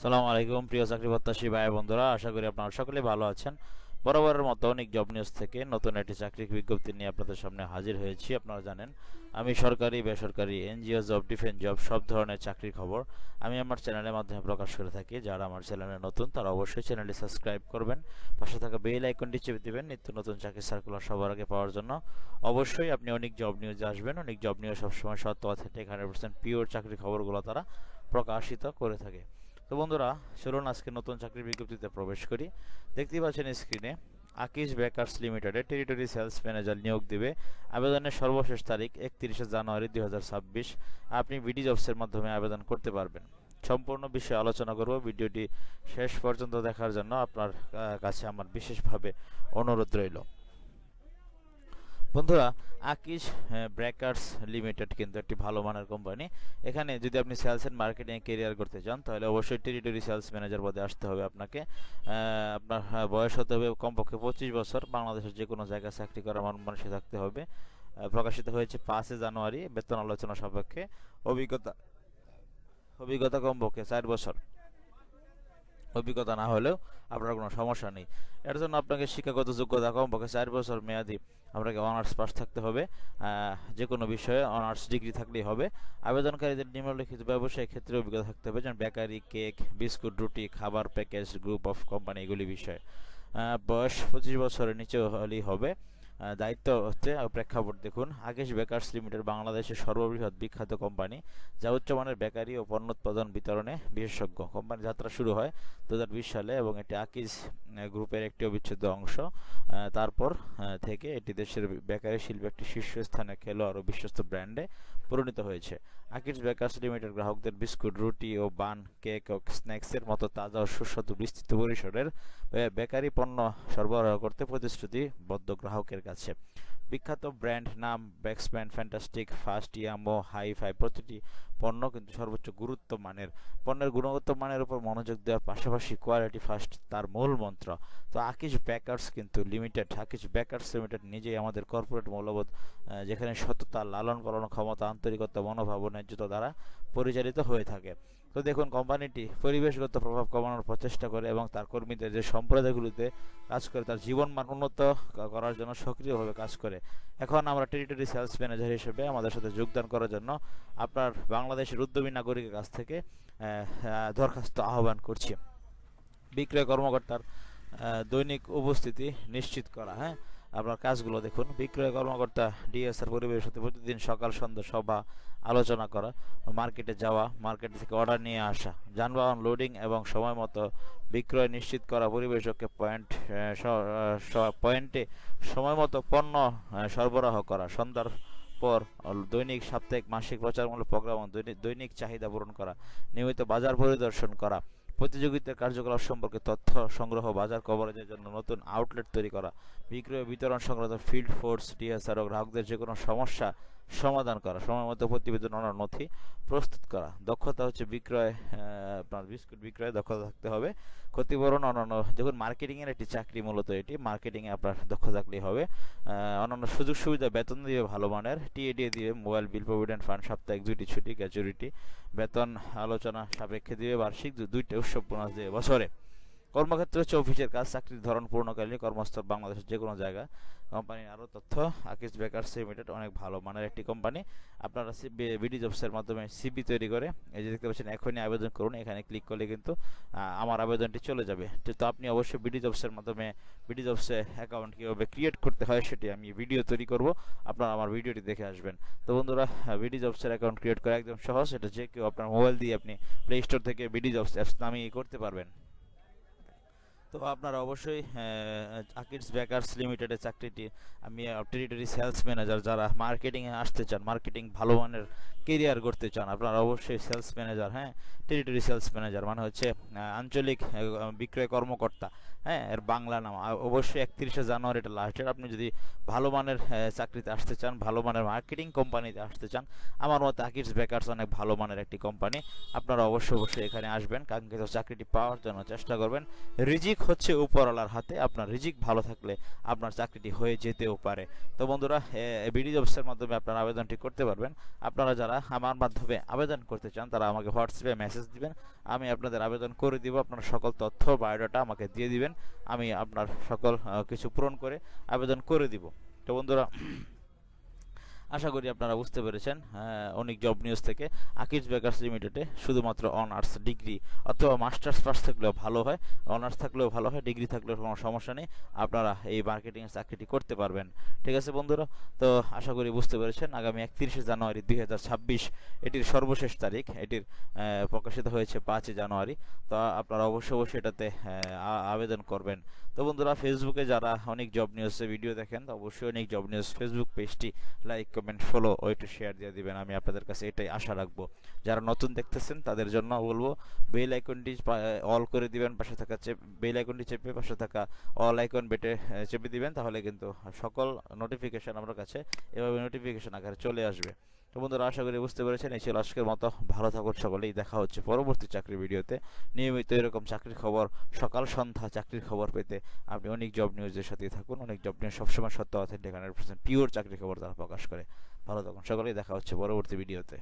সালাম আলাইকুম, প্রিয় চাকরি প্রত্যাশী ভাই বন্ধুরা। আশা করি আপনারা সকলে ভালো আছেন। বরাবরের মতো অনেক জব নিউজ থেকে নতুন একটি চাকরির বিজ্ঞপ্তি নিয়ে আপনাদের সামনে হাজির হয়েছি। আপনারা জানেন, আমি সরকারি, বেসরকারি, এনজিও জব, ডিফেন্স জব, সব ধরনের চাকরির খবর আমি আমার চ্যানেলের মাধ্যমে প্রকাশ করে থাকি। যারা আমার চ্যানেলে নতুন, তারা অবশ্যই চ্যানেলটি সাবস্ক্রাইব করবেন। পাশে থাকা বেল আইকনটি চেপে দিবেন নিত্য নতুন চাকরি সার্কুলার সবার আগে পাওয়ার জন্য। অবশ্যই আপনি অনেক জব নিউজে আসবেন। অনেক জব নিউজ সবসময় সত্য অথেন্টিক হান্ড্রেড পার্সেন্ট পিওর চাকরির খবরগুলো তারা প্রকাশিত করে থাকে। তো বন্ধুরা, চলুন আজকে নতুন চাকরির বিজ্ঞপ্তিতে প্রবেশ করি। দেখতেই পাচ্ছেন স্ক্রিনে আকিশ বেকার্স লিমিটেডে টেরিটরি সেলস ম্যানেজার নিয়োগ দিবে। আবেদনের সর্বশেষ তারিখ একত্রিশে জানুয়ারি দুই হাজার ছাব্বিশ। আপনি বিডি জবসের মাধ্যমে আবেদন করতে পারবেন। সম্পূর্ণ বিষয়ে আলোচনা করব। ভিডিওটি শেষ পর্যন্ত দেখার জন্য আপনার কাছে আমার বিশেষভাবে অনুরোধ রইল। বন্ধুরা আকিশ ব্রেকার্স লিমিটেড কিন্তু একটি ভালো মানের কোম্পানি এখানে যদি আপনি সেলস এন্ড মার্কেটিং কেরিয়ার করতে চান তাহলে অবশ্যই টেরিটরি সেলস ম্যানেজার পদে আসতে হবে আপনাকে। আপনার হ্যাঁ, বয়স হতে হবে কমপক্ষে পঁচিশ বছর। বাংলাদেশের যে কোনো জায়গায় চাকরি করার মন মানুষে থাকতে হবে। প্রকাশিত হয়েছে পাঁচই জানুয়ারি বেতন আলোচনা সাপেক্ষে। অভিজ্ঞতা অভিজ্ঞতা কমপক্ষে চার বছর। অভিজ্ঞতা না হলেও আপনার কোনো সমস্যা নেই। এর জন্য আপনাকে শিক্ষাগত যোগ্যতা কমপক্ষে চার বছর মেয়াদি আপনাকে অনার্স পাস থাকতে হবে। যে কোনো বিষয়ে অনার্স ডিগ্রি থাকলেই হবে। আবেদনকারীদের নিম্নলিখিত ব্যবসায়িক ক্ষেত্রে অভিজ্ঞতা থাকতে হবে, যেমন বেকারি, কেক, বিস্কুট, রুটি, খাবার, প্যাকেজ, গ্রুপ অফ কোম্পানি, এগুলি বিষয়ে। বয়স পঁচিশ বছরের নিচে হলেই হবে। দায়িত্ব হচ্ছে প্রেক্ষাপট দেখুন, আগেশ বেকার্স লিমিটেড বাংলাদেশের সর্ববৃহৎ বিখ্যাত কোম্পানি, যা উচ্চমানের বেকারি ও পণ্য উৎপাদন বিতরণে বিশেষজ্ঞ। কোম্পানি যাত্রা শুরু হয় দু হাজার বিশ সালে এবং এটি আকিজ গ্রুপের একটি অবিচ্ছেদ্য অংশ। তারপর থেকে এটি দেশের বেকারি শিল্পে একটি শীর্ষস্থানে খেলোয়াড় ও বিশ্বস্ত ব্র্যান্ডে পরিণত হয়েছে। আকিজ বেকার্স লিমিটেড গ্রাহকদের বিস্কুট, রুটি ও বান, কেক ও স্ন্যাক্সের মতো তাজা ও সুস্বাদু বিস্তৃত পরিসরের বেকারি পণ্য সরবরাহ করতে প্রতিশ্রুতিবদ্ধ গ্রাহকের কাছে। বিখ্যাত ব্র্যান্ড নাম ব্যাক্সম্যান ফ্যান্টাস্টিক ফার্স্ট ইয়ামো, হাই ফাই প্রতিটি পণ্য কিন্তু সর্বোচ্চ গুরুত্ব মানের। পণ্যের গুণগত মানের উপর মনোযোগ দেওয়ার পাশাপাশি কোয়ালিটি ফার্স্ট তার মূল মন্ত্র। তো আকিশ ব্যাকার্স কিন্তু লিমিটেড আকিশ ব্যাকার্স লিমিটেড নিজেই আমাদের কর্পোরেট মূল্যবোধ যেখানে সততা লালন পালন ক্ষমতা, আন্তরিকতা, মনোভাব ন্যায্যতা দ্বারা পরিচালিত হয়ে থাকে। তো দেখুন, কোম্পানিটি পরিবেশগত প্রভাব কমানোর প্রচেষ্টা করে এবং তার কর্মীদের যে সম্প্রদায়গুলিতে কাজ করে, তার জীবনমান উন্নত করার জন্য সক্রিয়ভাবে কাজ করে। এখন আমরা টেরিটরি সেলস ম্যানেজার হিসেবে আমাদের সাথে যোগদান করার জন্য আপনার বাংলাদেশের উদ্যমী নাগরিকের কাছ থেকে দরখাস্ত আহ্বান করছি। বিক্রয় কর্মকর্তার দৈনিক উপস্থিতি নিশ্চিত করা হ্যাঁ? আপনার কাজগুলো দেখুন। বিক্রয় কর্মকর্তা ডিএসআর পরিবারের সাথে প্রতিদিন সকাল সন্ধ্যা সভা আলোচনা করা, মার্কেটে যাওয়া, মার্কেট থেকে অর্ডার নিয়ে আসা, যানবাহন লোডিং এবং সময় মতো বিক্রয় নিশ্চিত করা পরিবেশককে পয়েন্ট পয়েন্টে সময় মতো পণ্য সরবরাহ করা, সন্ধ্যার পর দৈনিক, সাপ্তাহিক, মাসিক প্রচারমূলক প্রোগ্রাম দৈনিক চাহিদা পূরণ করা, নিয়মিত বাজার পরিদর্শন করা প্রতিযোগিতার কার্যকলাপ সম্পর্কে তথ্য সংগ্রহ বাজার কভারেজের জন্য নতুন আউটলেট তৈরি করা। বিক্রয় বিতরণ সংক্রান্ত ফিল্ড ফোর্স ডিএসআর ও গ্রাহকদের যে কোনো সমস্যা সমাধান করা সময় মতো প্রতিবেদন অন্য নথি প্রস্তুত করা। দক্ষতা হচ্ছে বিক্রয় আপনার বিস্কুট বিক্রয়ে দক্ষতা থাকতে হবে। ক্ষতিপূরণ অন্যান্য, দেখুন মার্কেটিংয়ের একটি চাকরি মূলত এটি। মার্কেটিংয়ে আপনার দক্ষ থাকলেই হবে। অন্যান্য সুযোগ সুবিধা, বেতন দিবে ভালো মানের টিএডিএ দিবে মোবাইল বিল, প্রভিডেন্ট ফান্ড, সাপ্তাহিক দুইটি ছুটি গ্র্যাচুইটি বেতন আলোচনা সাপেক্ষে দিবে বার্ষিক দুইটা উৎসব বোনাস দিবে বছরে। কর্মক্ষেত্র হচ্ছে অফিসের কাজ, চাকরির ধরন পূর্ণকালীন কর্মস্থল বাংলাদেশের যে কোনো জায়গা। কোম্পানির আরও তথ্য, আকিস বেকার্স লিমিটেড অনেক ভালো মানের একটি কোম্পানি। আপনারা বিডি জবসের মাধ্যমে সিবি তৈরি করে, এই যে দেখতে পাচ্ছেন, এখনই আবেদন করুন, এখানে ক্লিক করলে কিন্তু আমার আবেদনটি চলে যাবে। তো আপনি অবশ্যই বিডি জবসের মাধ্যমে, বিডি জবসে অ্যাকাউন্ট কীভাবে ক্রিয়েট করতে হয় সেটি আমি ভিডিও তৈরি করব, আপনারা আমার ভিডিওটি দেখে আসবেন। তো বন্ধুরা বিডি জবসের অ্যাকাউন্ট ক্রিয়েট করা একদম সহজ, এটা যে কেউ আপনার মোবাইল দিয়ে আপনি প্লে স্টোর থেকে বিডি জবস অ্যাপস নামিয়ে করতে পারবেন। তো আপনারা অবশ্যই আকিডস বেকার্স লিমিটেডের চাকরিটি, আমি টেরিটরি সেলস ম্যানেজার যারা মার্কেটিংয়ে আসতে চান মার্কেটিং ভালো মানের কেরিয়ার করতে চান, আপনারা অবশ্যই সেলস ম্যানেজার হ্যাঁ? টেরিটরি সেলস ম্যানেজার মানে হচ্ছে আঞ্চলিক বিক্রয় কর্মকর্তা হ্যাঁ? এর বাংলা নাম। অবশ্যই একত্রিশে জানুয়ারি এটা লাস্ট ডেট আপনি যদি ভালো মানের চাকরিতে আসতে চান, ভালো মানের মার্কেটিং কোম্পানিতে আসতে চান, আমার মতে আকিডস বেকার্স অনেক ভালো মানের একটি কোম্পানি আপনারা অবশ্যই অবশ্যই এখানে আসবেন, কাঙ্ক্ষিত চাকরিটি পাওয়ার জন্য চেষ্টা করবেন। রিজিক হচ্ছে উপরওয়ালার হাতে। আপনার রিজিক ভালো থাকলে আপনার চাকরিটি হয়ে যেতেও পারে। তো বন্ধুরা বিডি জবসের মাধ্যমে আপনারা আবেদনটি করতে পারবেন। আপনারা যারা আমার মাধ্যমে আবেদন করতে চান, তারা আমাকে হোয়াটসঅ্যাপে মেসেজ দিবেন। আমি আপনাদের আবেদন করে দিব। আপনার সকল তথ্য, বায়োডাটা আমাকে দিয়ে দিবেন। আমি আপনার সকল কিছু পূরণ করে আবেদন করে দিব। তো বন্ধুরা আশা করি আপনারা বুঝতে পেরেছেন হ্যাঁ, অনেক জব নিউজ থেকে। আকিজ বেকার্স লিমিটেডে শুধুমাত্র অনার্স ডিগ্রি অথবা মাস্টার্স পাস থাকলেও ভালো হয়। অনার্স থাকলেও ভালো হয় ডিগ্রি থাকলেও কোনো সমস্যা নেই। আপনারা এই মার্কেটিংয়ের চাকরিটি করতে পারবেন। ঠিক আছে বন্ধুরা তো আশা করি বুঝতে পেরেছেন আগামী একত্রিশে জানুয়ারি দুই হাজার ছাব্বিশ এটির সর্বশেষ তারিখ এটির প্রকাশিত হয়েছে পাঁচই জানুয়ারি। তো আপনারা অবশ্যই অবশ্যই এটাতে আবেদন করবেন। তো বন্ধুরা ফেসবুকে যারা অনেক জব নিউজে ভিডিও দেখেন তো অবশ্যই অনেক জব নিউজ ফেসবুক পেজটি লাইক কমেন্ট ফলো ও একটু শেয়ার দিয়ে দিবেন। আমি আপনাদের কাছে এটাই আশা রাখব। যারা নতুন দেখতেছেন, তাদের জন্য বলব বেল আইকনটি অল করে দিবেন, পাশে থাকা বেল আইকনটি চেপে পাশে থাকা অল আইকন বেটে চেপে দিবেন, তাহলে কিন্তু সকল নোটিফিকেশান আমার কাছে এভাবে নোটিফিকেশান আকারে চলে আসবে। তো বন্ধুরা, আশা করি বুঝতে পেরেছেন। এই ছিল আজকের মতো। ভালো থাকুন সকলেই। দেখা হচ্ছে পরবর্তী চাকরির ভিডিওতে। নিয়মিত এরকম চাকরির খবর, সকাল সন্ধ্যা চাকরির খবর পেতে আপনি অনেক জব নিউজের সাথে থাকুন। অনেক জব নিউজ সবসময় সত্য অথেন্টিক হান্ড্রেড পিওর চাকরির খবর তারা প্রকাশ করে। ভালো থাকুন সকলেই। দেখা হচ্ছে পরবর্তী ভিডিওতে।